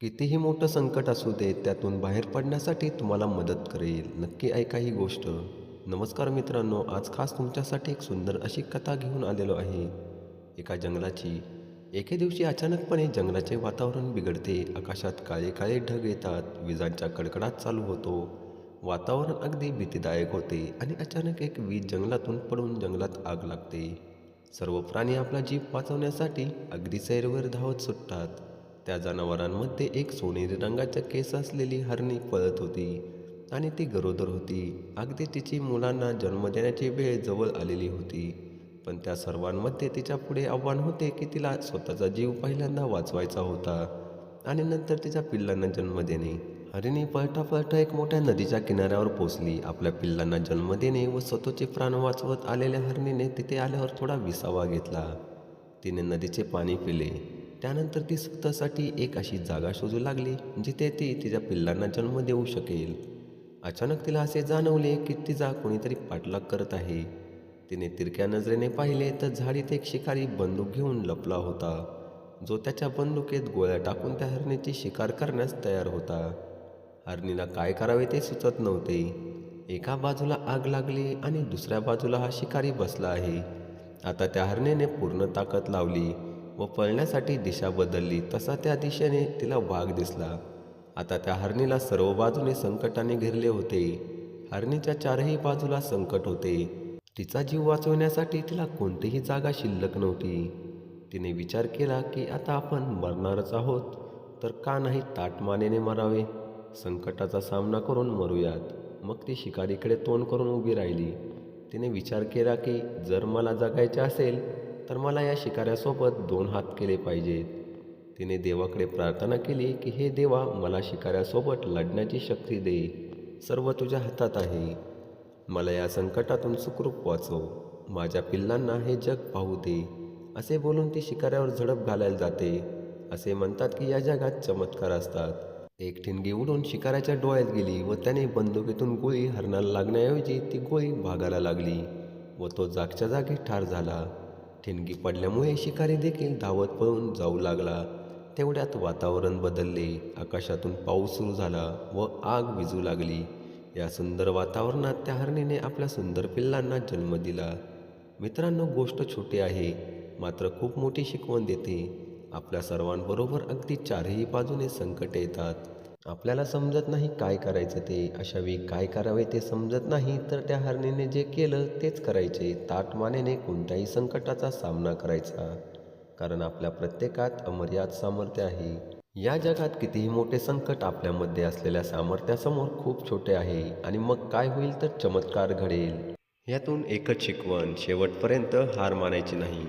कितीही मोठं संकट असू दे त्यातून बाहेर पडण्यासाठी तुम्हाला मदत करेल. नक्की ऐका ही गोष्ट. नमस्कार मित्रांनो आज खास तुमच्यासाठी एक सुंदर अशी कथा घेऊन आलेलो आहे. एका जंगलाची एके दिवशी अचानकपणे जंगलाचे वातावरण बिघडते. आकाशात काळे काळे ढग येतात. विजांच्या कडकडाट चालू होतो. वातावरण अगदी भीतीदायक होते आणि अचानक एक वीज जंगलातून पडून जंगलात आग लागते. सर्व प्राणी आपला जीव वाचवण्यासाठी अगदी सैरवर धावत सुटतात. त्या जनावरांमध्ये एक सोनेरी रंगाच्या केस असलेली हरणी पळत होती आणि ती गरोदर होती. अगदी तिची मुलांना जन्म देण्याची वेळ जवळ आलेली होती. पण त्या सर्वांमध्ये तिच्या पुढे आव्हान होते की तिला स्वतःचा जीव पहिल्यांदा वाचवायचा होता आणि नंतर तिच्या पिल्लांना जन्म देणे. हरिणी पळटा पळटा एक मोठ्या नदीच्या किनाऱ्यावर पोचली. आपल्या पिल्लांना जन्म देणे व स्वतःचे प्राण वाचवत आलेल्या हरणीने तिथे आल्यावर थोडा विसावा घेतला. तिने नदीचे पाणी पिले. त्यानंतर ती स्वतःसाठी एक अशी जागा शोधू लागली जिथे ती तिच्या पिल्लांना जन्म देऊ शकेल. अचानक तिला असे जाणवले की तिचा कोणीतरी पाठलाग करत आहे. तिने तिरक्या नजरेने पाहिले तर झाडीत एक शिकारी बंदूक घेऊन लपला होता जो त्याच्या बंदुकीत गोळ्या टाकून त्या हरणीची शिकार करण्यास तयार होता. हरणीला काय करावे ते सुचत नव्हते. एका बाजूला आग लागली आणि दुसऱ्या बाजूला हा शिकारी बसला आहे. आता त्या हरणीने पूर्ण ताकद लावली. व पळण्यासाठी दिशा बदलली तसा त्या दिशेने तिला वाघ दिसला. आता त्या हरणीला सर्व बाजूने संकटाने घेरले होते. हरणीच्या चारही बाजूला संकट होते. तिचा जीव वाचवण्यासाठी तिला कोणतीही जागा शिल्लक नव्हती. तिने विचार केला की आता आपण मरणारच आहोत तर का नाही ताटमानेने मरावे? संकटाचा सामना करून मरूयात. मग ती शिकारीकडे तोंड करून उभी राहिली. तिने विचार केला की जर मला जगायचे असेल तर मला या शिकाऱ्यासोबत दोन हात केले पाहिजेत. तिने देवाकडे प्रार्थना केली की हे देवा मला शिकाऱ्यासोबत लढण्याची शक्ती दे. सर्व तुझ्या हातात आहे. मला या संकटातून सुखरूप वाचव. माझ्या पिल्लांना हे जग पाहू दे. असे बोलून ती शिकाऱ्यावर झडप घालायला जाते. असे म्हणतात की या जगात चमत्कार असतात. एक ठिणगी उडून शिकाऱ्याच्या डोळ्यात गेली व त्याने बंदुकीतून गोळी हरणाला लागण्याऐवजी ती गोळी भागायला लागली व तो जागच्या जागी ठार झाला. ठिणगी पडल्यामुळे शिकारी देखील धावत पळून जाऊ लागला. तेवढ्यात वातावरण बदलले आकाशातून पाऊस सुरू झाला व आग विजू लागली. या सुंदर वातावरणात त्या हरणीने आपल्या सुंदर पिल्लांना जन्म दिला. मित्रांनो गोष्ट छोटी आहे मात्र खूप मोठी शिकवण देते. आपल्या सर्वांबरोबर अगदी चारही बाजूने संकट येतात. आपल्याला समजत नाही काय करायचं ते अशा वेळी काय करावे ते समजत नाही तर त्या हरणीने जे केलं तेच करायचे ताटमानेने कोणत्याही संकटाचा सामना करायचा. कारण आपल्या प्रत्येकात अमर्याद सामर्थ्य आहे. या जगात कितीही मोठे संकट आपल्यामध्ये असलेल्या सामर्थ्यासमोर खूप छोटे आहे आणि मग काय होईल तर चमत्कार घडेल. यातून एकच शिकवण शेवटपर्यंत हार मानायची नाही.